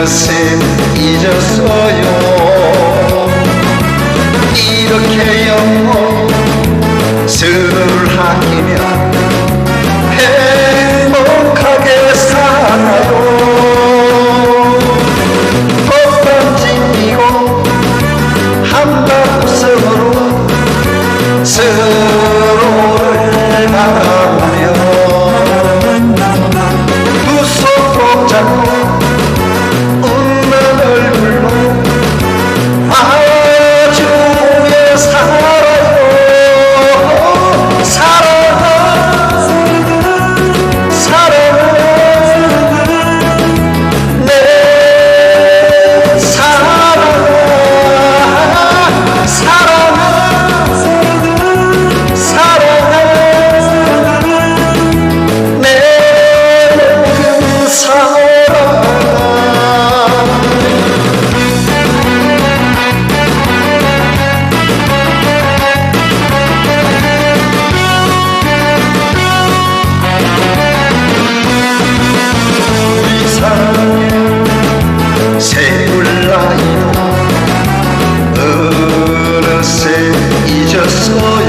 그것은 잊었어요. 몰라요. 어느새 잊었어.